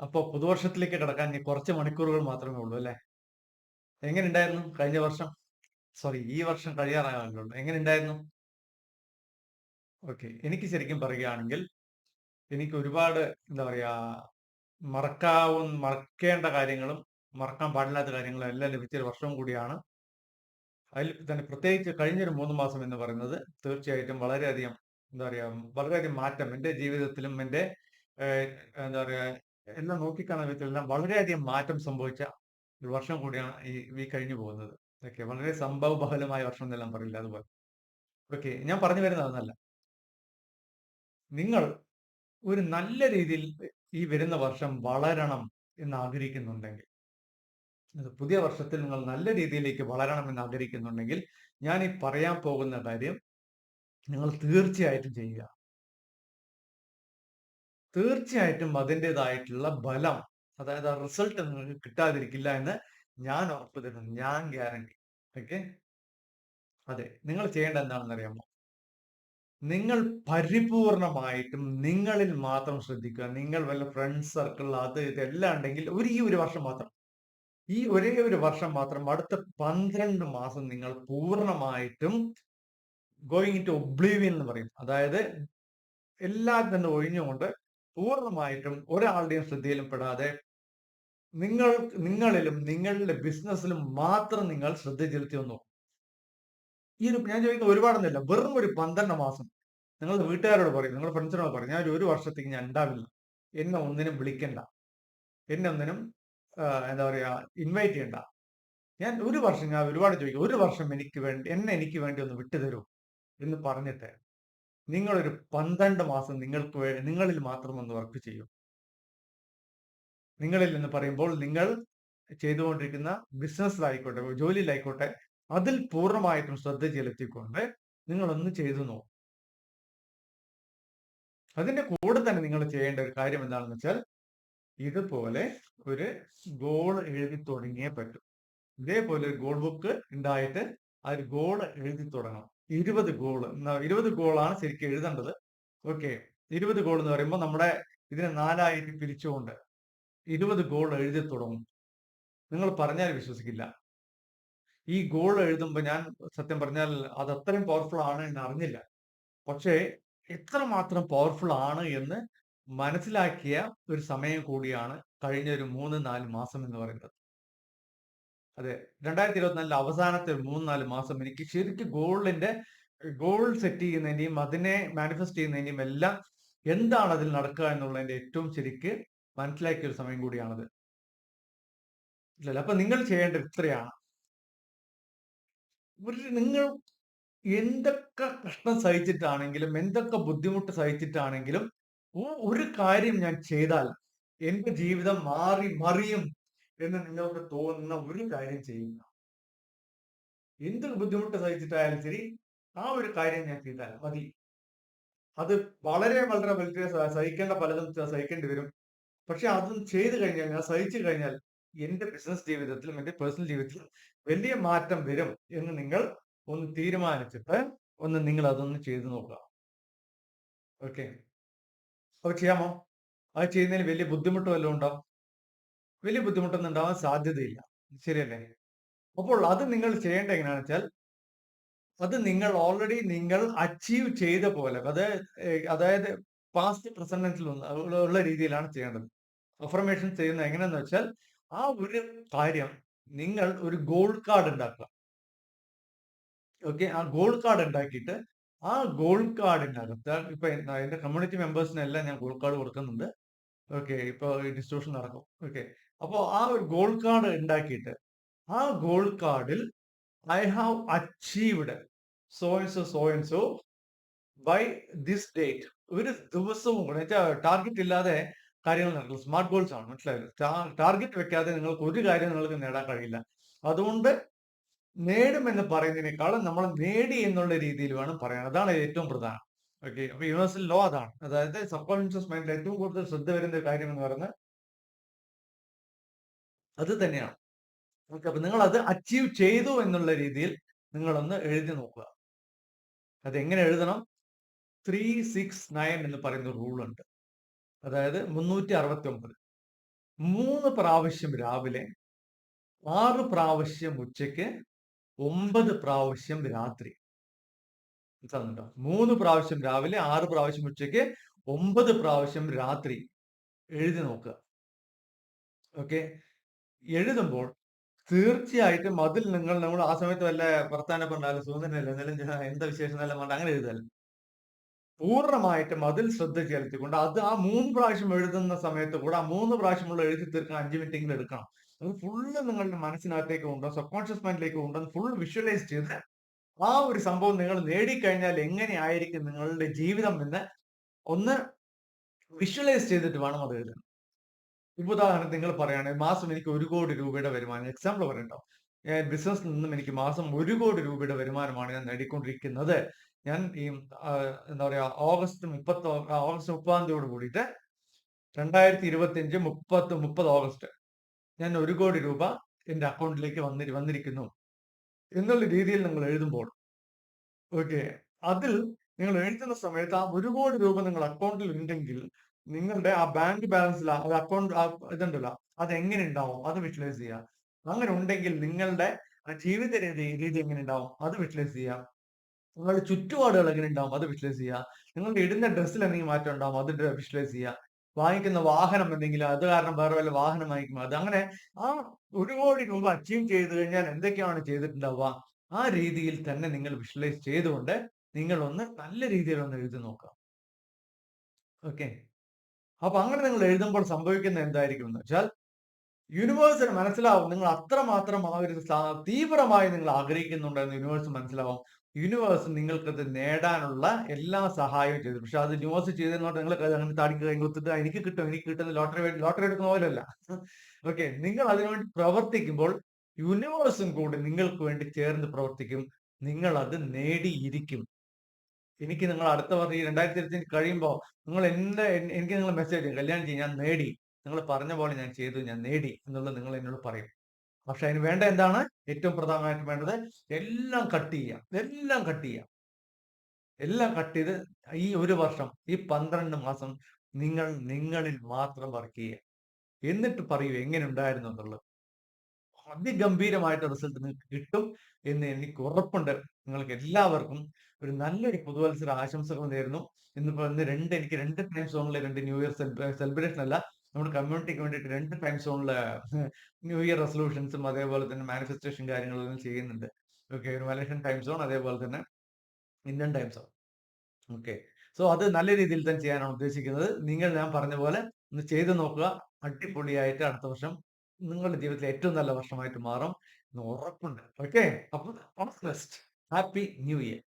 അപ്പൊ പുതുവർഷത്തിലേക്ക് കിടക്കാൻ ഇനി കുറച്ച് മണിക്കൂറുകൾ മാത്രമേ ഉള്ളൂ അല്ലേ? എങ്ങനെയുണ്ടായിരുന്നു കഴിഞ്ഞ വർഷം? സോറി ഈ വർഷം കഴിയാറായല്ലോ. എങ്ങനെയുണ്ടായിരുന്നു? ഓക്കെ. എനിക്ക് ശരിക്കും പറയുകയാണെങ്കിൽ എനിക്ക് ഒരുപാട് എന്താ പറയാ മറക്കാവുന്ന മറക്കേണ്ട കാര്യങ്ങളും മറക്കാൻ പാടില്ലാത്ത കാര്യങ്ങളും എല്ലാം ലഭിച്ചൊരു വർഷവും കൂടിയാണ്. അതിൽ തന്നെ പ്രത്യേകിച്ച് കഴിഞ്ഞൊരു മൂന്ന് മാസം എന്ന് പറയുന്നത് തീർച്ചയായിട്ടും വളരെയധികം എന്താ പറയാ വളരെയധികം മാറ്റം എന്റെ ജീവിതത്തിലും എന്റെ എന്താ പറയാ എല്ലാം നോക്കിക്കാണുന്ന പറ്റില്ല വളരെയധികം മാറ്റം സംഭവിച്ച ഒരു വർഷം കൂടിയാണ് ഈ ഈ കഴിഞ്ഞു പോകുന്നത്. ഓക്കെ. വളരെ സംഭവബഹുലമായ വർഷം എന്നെല്ലാം പറയില്ല അതുപോലെ. ഓക്കെ. ഞാൻ പറഞ്ഞു വരുന്നത് അതൊന്നല്ല. നിങ്ങൾ ഒരു നല്ല രീതിയിൽ ഈ വരുന്ന വർഷം വളരണം എന്ന് ആഗ്രഹിക്കുന്നുണ്ടെങ്കിൽ പുതിയ വർഷത്തിൽ നിങ്ങൾ നല്ല രീതിയിലേക്ക് വളരണം എന്ന് ആഗ്രഹിക്കുന്നുണ്ടെങ്കിൽ ഞാൻ ഈ പറയാൻ പോകുന്ന കാര്യം നിങ്ങൾ തീർച്ചയായിട്ടും ചെയ്യുക. തീർച്ചയായിട്ടും അതിന്റെതായിട്ടുള്ള ബലം അതായത് ആ റിസൾട്ട് നിങ്ങൾക്ക് കിട്ടാതിരിക്കില്ല എന്ന് ഞാൻ ഉറപ്പ് തരുന്നു. ഞാൻ ഗ്യാരണ്ടി. ഓക്കെ. അതെ. നിങ്ങൾ ചെയ്യേണ്ട എന്താണെന്ന് അറിയാമോ? നിങ്ങൾ പരിപൂർണമായിട്ടും നിങ്ങളിൽ മാത്രം ശ്രദ്ധിക്കുക. നിങ്ങൾ വല്ല ഫ്രണ്ട്സ് സർക്കിൾ അത് ഇതെല്ലാം ഉണ്ടെങ്കിൽ ഒരു ഈ ഒരു വർഷം മാത്രം. ഈ ഒരേ ഒരു വർഷം മാത്രം അടുത്ത 12 മാസം നിങ്ങൾ പൂർണമായിട്ടും ഗോയിങ് ടു ഒബ്ലീവിയൻ എന്ന് പറയും. അതായത് എല്ലാം തന്നെ ഒഴിഞ്ഞുകൊണ്ട് പൂർണമായിട്ടും ഒരാളുടെയും ശ്രദ്ധയിലും പെടാതെ നിങ്ങൾ നിങ്ങളിലും നിങ്ങളുടെ ബിസിനസ്സിലും മാത്രം നിങ്ങൾ ശ്രദ്ധ ചെലുത്തി വന്നു. ഈ ഒരു ഞാൻ ചോദിക്കുന്ന ഒരുപാടൊന്നുമില്ല. വെറും ഒരു 12 മാസം. നിങ്ങൾ വീട്ടുകാരോട് പറയും, നിങ്ങളുടെ ഫ്രണ്ട്സിനോട് പറയും. ഞാൻ ഒരു വർഷത്തേക്ക് ഞാൻ ഉണ്ടാവില്ല. എന്നെ ഒന്നിനും വിളിക്കണ്ട. എന്നെ ഒന്നിനും എന്താ പറയാ ഇൻവൈറ്റ് ചെയ്യണ്ട. ഞാൻ ഒരു വർഷം ഞാൻ ഒരുപാട് ചോദിക്കും. ഒരു വർഷം എനിക്ക് വേണ്ടി എന്നെ എനിക്ക് വേണ്ടി ഒന്ന് വിട്ടു തരൂ എന്ന് പറഞ്ഞിട്ട് നിങ്ങളൊരു 12 മാസം നിങ്ങൾക്ക് നിങ്ങളിൽ മാത്രം ഒന്ന് വർക്ക് ചെയ്യൂ. നിങ്ങളിൽ എന്ന് പറയുമ്പോൾ നിങ്ങൾ ചെയ്തുകൊണ്ടിരിക്കുന്ന ബിസിനസ്സിലായിക്കോട്ടെ, ജോലിയിലായിക്കോട്ടെ അതിൽ പൂർണമായിട്ടും ശ്രദ്ധ ചെലുത്തിക്കൊണ്ട് നിങ്ങളൊന്ന് ചെയ്തു നോക്കും അതിന്റെ കൂടെ തന്നെ നിങ്ങൾ ചെയ്യേണ്ട ഒരു കാര്യം എന്താണെന്ന് വെച്ചാൽ ഇതുപോലെ ഒരു ഗോൾ എഴുതി തുടങ്ങിയേ പറ്റും ഇതേപോലെ ഒരു ഗോൾ ബുക്ക് ഉണ്ടായിട്ട് ആ ഒരു ഗോൾ എഴുതി തുടങ്ങണം. 20 ഗോൾ 20 ഗോളാണ് ശരിക്കും എഴുതേണ്ടത്. ഓക്കെ. 20 ഗോൾ എന്ന് പറയുമ്പോൾ നമ്മുടെ ഇതിനെ 4 ആയിട്ട് പിരിച്ചുകൊണ്ട് 20 ഗോൾ എഴുതി തുടങ്ങും. നിങ്ങൾ പറഞ്ഞാൽ വിശ്വസിക്കില്ല. ഈ ഗോൾ എഴുതുമ്പോൾ ഞാൻ സത്യം പറഞ്ഞാൽ അത് അത്രയും പവർഫുൾ ആണ് എന്ന് അറിഞ്ഞില്ല. പക്ഷേ എത്രമാത്രം പവർഫുൾ ആണ് എന്ന് മനസ്സിലാക്കിയ ഒരു സമയം കൂടിയാണ് കഴിഞ്ഞ ഒരു 3, 4 മാസം എന്ന് പറയുന്നത്. അതെ. 2024 അവസാനത്തെ ഒരു 3, 4 മാസം എനിക്ക് ശരിക്കും ഗോളിന്റെ ഗോൾ സെറ്റ് ചെയ്യുന്നതിന്റെയും അതിനെ മാനിഫെസ്റ്റ് ചെയ്യുന്നതിന്റെയും എല്ലാം എന്താണ് അതിൽ നടക്കുക എന്നുള്ളതിന്റെ ഏറ്റവും ശരിക്ക് മനസ്സിലാക്കിയ ഒരു സമയം കൂടിയാണത്. ഇല്ലല്ലോ. അപ്പൊ നിങ്ങൾ ചെയ്യേണ്ടത് ഇത്രയാണ്. നിങ്ങൾ എന്തൊക്കെ കഷ്ടം സഹിച്ചിട്ടാണെങ്കിലും, എന്തൊക്കെ ബുദ്ധിമുട്ട് സഹിച്ചിട്ടാണെങ്കിലും ഒരു കാര്യം ഞാൻ ചെയ്താൽ എന്റെ ജീവിതം മാറി മറിയും എന്ന് നിങ്ങൾക്ക് തോന്നുന്ന ഒരു കാര്യം ചെയ്യുക. എന്ത് ബുദ്ധിമുട്ട് സഹിച്ചിട്ടായാലും ശരി, ആ ഒരു കാര്യം ഞാൻ ചെയ്താൽ മതി. അത് വളരെ വളരെ വളരെ സഹിക്കേണ്ട പലതും സഹിക്കേണ്ടി വരും. പക്ഷെ അതും ചെയ്തു കഴിഞ്ഞാൽ ഞാൻ സഹിച്ചു കഴിഞ്ഞാൽ എന്റെ ബിസിനസ് ജീവിതത്തിലും എന്റെ പേഴ്സണൽ ജീവിതത്തിലും വലിയ മാറ്റം വരും എന്ന് നിങ്ങൾ ഒന്ന് തീരുമാനിച്ചിട്ട് ഒന്ന് നിങ്ങൾ അതൊന്ന് ചെയ്തു നോക്കുക. ഓക്കെ. അപ്പൊ ചെയ്യാമോ? അത് ചെയ്യുന്നതിന് വലിയ ബുദ്ധിമുട്ട് വല്ലതും ഉണ്ടോ? വലിയ ബുദ്ധിമുട്ടൊന്നും ഉണ്ടാവാൻ സാധ്യതയില്ല. ശരിയല്ലേ? അപ്പോൾ അത് നിങ്ങൾ ചെയ്യേണ്ട എങ്ങനെയാണെന്ന് വെച്ചാൽ അത് നിങ്ങൾ ഓൾറെഡി നിങ്ങൾ അച്ചീവ് ചെയ്ത പോലെ അത് അതായത് പാസ്റ്റ് പ്രസന്റൻസിൽ ഉള്ള രീതിയിലാണ് ചെയ്യേണ്ടത്. അഫർമേഷൻ ചെയ്യുന്നത് എങ്ങനെയെന്ന് വെച്ചാൽ ആ ഒരു കാര്യം നിങ്ങൾ ഒരു ഗോൾ കാർഡ് ഉണ്ടാക്കുക. ഓക്കെ. ആ ഗോൾ കാർഡ് ഉണ്ടാക്കിയിട്ട് ആ ഗോൾ കാർഡിനകത്ത് ഇപ്പൊ എന്റെ കമ്മ്യൂണിറ്റി മെമ്പേഴ്സിനെല്ലാം ഞാൻ ഗോൾ കാർഡ് കൊടുക്കുന്നുണ്ട്. ഓക്കെ. ഇപ്പൊ ഡിസ്ട്രിബ്യൂഷൻ നടക്കും. ഓക്കെ. അപ്പൊ ആ ഒരു ഗോൾ കാർഡ് ഉണ്ടാക്കിയിട്ട് ആ ഗോൾ കാർഡിൽ I have achieved so and so, so and so by this date ഒരു ദിവസവും കൂടെ ടാർഗറ്റ് ഇല്ലാതെ കാര്യങ്ങൾ നടക്കില്ല. സ്മാർട്ട് ഗോൾസ് ആണ്. മനസ്സിലായില്ല ടാർഗറ്റ് വെക്കാതെ നിങ്ങൾക്ക് ഒരു കാര്യം നിങ്ങൾക്ക് നേടാൻ കഴിയില്ല. അതുകൊണ്ട് നേടുമെന്ന് പറയുന്നതിനേക്കാളും നമ്മൾ നേടി എന്നുള്ള രീതിയിൽ വേണം പറയാൻ. അതാണ് ഏറ്റവും പ്രധാനം. ഓക്കെ. അപ്പൊ യൂണിവേഴ്സൽ ലോ അതാണ്. അതായത് സബ് കോൺഷ്യസ് മൈൻഡിൽ ഏറ്റവും കൂടുതൽ ശ്രദ്ധ വരുന്ന കാര്യം എന്ന് പറയുന്നത് അത് തന്നെയാണ്. ഓക്കെ. അപ്പൊ നിങ്ങൾ അത് അച്ചീവ് ചെയ്തു എന്നുള്ള രീതിയിൽ നിങ്ങളൊന്ന് എഴുതി നോക്കുക. അത് എങ്ങനെ എഴുതണം? 369 എന്ന് പറയുന്ന റൂൾ ഉണ്ട്. അതായത് 369 3 പ്രാവശ്യം രാവിലെ, ആറ് പ്രാവശ്യം ഉച്ചയ്ക്ക്, ഒമ്പത് പ്രാവശ്യം രാത്രി. മനസ്സിലാവുന്നുണ്ടോ? 3 പ്രാവശ്യം രാവിലെ, ആറ് പ്രാവശ്യം ഉച്ചയ്ക്ക്, ഒമ്പത് പ്രാവശ്യം രാത്രി എഴുതി നോക്കുക. ഓക്കെ. എഴുതുമ്പോൾ തീർച്ചയായിട്ടും അതിൽ നിങ്ങൾ നമ്മൾ ആ സമയത്ത് വല്ല വർത്താനം പറഞ്ഞാലും സൂചനയല്ല എന്തെങ്കിലും എന്താ വിശേഷം നല്ല പറഞ്ഞ് അങ്ങനെ എഴുതല്ല. പൂർണമായിട്ടും അതിൽ ശ്രദ്ധ ചെലുത്തിക്കൊണ്ട് അത് ആ മൂന്ന് പ്രാവശ്യം എഴുതുന്ന സമയത്ത് കൂടെ ആ മൂന്ന് പ്രാവശ്യമുള്ള എഴുതി തീർക്കാൻ അഞ്ച് മിനിറ്റെങ്കിലും എടുക്കണം. അത് ഫുള്ള് നിങ്ങളുടെ മനസ്സിനകത്തേക്ക് കൊണ്ടുപോകും സബ് കോൺഷ്യസ് മൈൻഡിലേക്ക് കൊണ്ടുവന്ന് ഫുൾ വിഷ്വലൈസ് ചെയ്ത് ആ ഒരു സംഭവം നിങ്ങൾ നേടിക്കഴിഞ്ഞാൽ എങ്ങനെയായിരിക്കും നിങ്ങളുടെ ജീവിതം എന്ന് ഒന്ന് വിഷ്വലൈസ് ചെയ്തിട്ട് വേണം അത് എഴുതാൻ. ഇപ്പൊ ഉദാഹരണത്തിന് നിങ്ങൾ പറയുകയാണെങ്കിൽ മാസം എനിക്ക് ഒരു കോടി രൂപയുടെ വരുമാനം എക്സാമ്പിൾ പറയണ്ടോ ബിസിനസ് നിന്നും എനിക്ക് മാസം ഒരു കോടി രൂപയുടെ വരുമാനമാണ് ഞാൻ നേടിക്കൊണ്ടിരിക്കുന്നത്. ഞാൻ ഈ എന്താ പറയാ ഓഗസ്റ്റ് 30 ഓഗസ്റ്റ് 30 തീയതിയോട് കൂടിയിട്ട് 2025 30 30 ഓഗസ്റ്റ് ഞാൻ ഒരു കോടി രൂപ എന്റെ അക്കൗണ്ടിലേക്ക് വന്നി വന്നിരിക്കുന്നു. എന്നുള്ള രീതിയിൽ നിങ്ങൾ എഴുതുമ്പോൾ ഓക്കെ. അതിൽ നിങ്ങൾ എഴുതുന്ന സമയത്ത് ആ ഒരു കോടി രൂപ നിങ്ങൾ അക്കൗണ്ടിൽ ഉണ്ടെങ്കിൽ നിങ്ങളുടെ ആ ബാങ്ക് ബാലൻസിൽ അക്കൗണ്ട് ഇതുണ്ടല്ലോ അത് എങ്ങനെ ഉണ്ടാവും? അത് വിഷ്വലൈസ് ചെയ്യുക. അങ്ങനെ ഉണ്ടെങ്കിൽ നിങ്ങളുടെ ജീവിത രീതി രീതി എങ്ങനെ ഉണ്ടാവും? അത് വിഷ്വലൈസ് ചെയ്യുക. നിങ്ങളുടെ ചുറ്റുപാടുകൾ എങ്ങനെ ഉണ്ടാവും? അത് വിഷ്വലൈസ് ചെയ്യുക. നിങ്ങളുടെ ഇടുന്ന ഡ്രസ്സിൽ എന്തെങ്കിലും മാറ്റം ഉണ്ടാവും? അത് വിഷ്വലൈസ് ചെയ്യുക. വാങ്ങിക്കുന്ന വാഹനം എന്തെങ്കിലും അത് കാരണം വേറെ വല്ല വാഹനം വാങ്ങിക്കും അത് അങ്ങനെ ആ ഒരു കോടി രൂപ അച്ചീവ് ചെയ്ത് കഴിഞ്ഞാൽ എന്തൊക്കെയാണ് ചെയ്തിട്ടുണ്ടാവുക? ആ രീതിയിൽ തന്നെ നിങ്ങൾ വിഷ്വലൈസ് ചെയ്തുകൊണ്ട് നിങ്ങൾ ഒന്ന് നല്ല രീതിയിൽ ഒന്ന് എഴുതി നോക്കുക. ഓക്കെ. അപ്പൊ അങ്ങനെ നിങ്ങൾ എഴുതുമ്പോൾ സംഭവിക്കുന്നത് എന്തായിരിക്കും എന്ന് വെച്ചാൽ യൂണിവേഴ്സിന് മനസ്സിലാവും നിങ്ങൾ അത്രമാത്രം ആ ഒരു തീവ്രമായി നിങ്ങൾ ആഗ്രഹിക്കുന്നുണ്ട് എന്ന് യൂണിവേഴ്സ് മനസ്സിലാവും. യൂണിവേഴ്സ് നിങ്ങൾക്കത് നേടാനുള്ള എല്ലാ സഹായവും ചെയ്തു. പക്ഷെ അത് യൂണിവേഴ്സ് ചെയ്തതിനോട്ട് നിങ്ങൾ അങ്ങനെ താടിക്ക് കൈ കൊടുത്തിട്ട് എനിക്ക് കിട്ടും എനിക്ക് കിട്ടുന്ന ലോട്ടറി ലോട്ടറി എടുക്കുന്ന പോലല്ല ഓക്കെ. നിങ്ങൾ അതിനുവേണ്ടി പ്രവർത്തിക്കുമ്പോൾ യൂണിവേഴ്സും കൂടി നിങ്ങൾക്ക് വേണ്ടി ചേർന്ന് പ്രവർത്തിക്കും. നിങ്ങൾ അത് നേടിയിരിക്കും. എനിക്ക് നിങ്ങൾ അടുത്ത വർഷം ഈ രണ്ടായിരത്തി 2025 കഴിയുമ്പോൾ നിങ്ങൾ എന്റെ എനിക്ക് നിങ്ങൾ മെസ്സേജ് ചെയ്യും. കല്യാണം ചെയ്യും ഞാൻ നേടി. നിങ്ങൾ പറഞ്ഞ പോലെ ഞാൻ ചെയ്തു. ഞാൻ നേടി എന്നുള്ളത് നിങ്ങൾ എന്നോട് പറയും. പക്ഷെ അതിന് വേണ്ട എന്താണ്? ഏറ്റവും പ്രധാനമായിട്ട് വേണ്ടത് എല്ലാം കട്ട് ചെയ്യാം എല്ലാം കട്ട് ചെയ്യാം എല്ലാം കട്ട് ചെയ്ത് ഈ ഒരു വർഷം, ഈ 12 മാസം നിങ്ങൾ നിങ്ങളിൽ മാത്രം വർക്ക് ചെയ്യുക. എന്നിട്ട് പറയൂ എങ്ങനെ ഉണ്ടായിരുന്നു എന്നുള്ളത്. അതിഗംഭീരമായിട്ട് റിസൾട്ട് നിങ്ങൾക്ക് കിട്ടും എന്ന് എനിക്ക് ഉറപ്പുണ്ട്. നിങ്ങൾക്ക് എല്ലാവർക്കും ഒരു നല്ലൊരു പുതുവത്സര ആശംസകൾ നേരുന്നു. ഇന്നിപ്പോ ഇന്ന് രണ്ട് എനിക്ക് രണ്ട് ടൈം സോണിലെ രണ്ട് ന്യൂ ഇയർ സെലിബ്രേഷൻ അല്ല. നമ്മുടെ കമ്മ്യൂണിറ്റിക്ക് വേണ്ടിയിട്ട് രണ്ട് ടൈം സോണിലെ ന്യൂ ഇയർ റെസൊല്യൂഷൻസും അതേപോലെ തന്നെ മാനിഫെസ്റ്റേഷൻ കാര്യങ്ങളെല്ലാം ചെയ്യുന്നുണ്ട്. ഓക്കെ. ഒരു മലേഷ്യൻ ടൈം സോൺ അതേപോലെ തന്നെ Indian time zone. Okay. So അത് നല്ല രീതിയിൽ തന്നെ ചെയ്യാനാണ് ഉദ്ദേശിക്കുന്നത്. നിങ്ങൾ ഞാൻ പറഞ്ഞ പോലെ ഒന്ന് ചെയ്ത് നോക്കുക. അടിപൊളിയായിട്ട് അടുത്ത വർഷം നിങ്ങളുടെ ജീവിതത്തിൽ ഏറ്റവും നല്ല വർഷമായിട്ട് മാറും എന്ന് ഉറപ്പുണ്ട്. ഓക്കെ. അപ്പോൾ ഓൾ ഹാപ്പി ന്യൂ ഇയർ.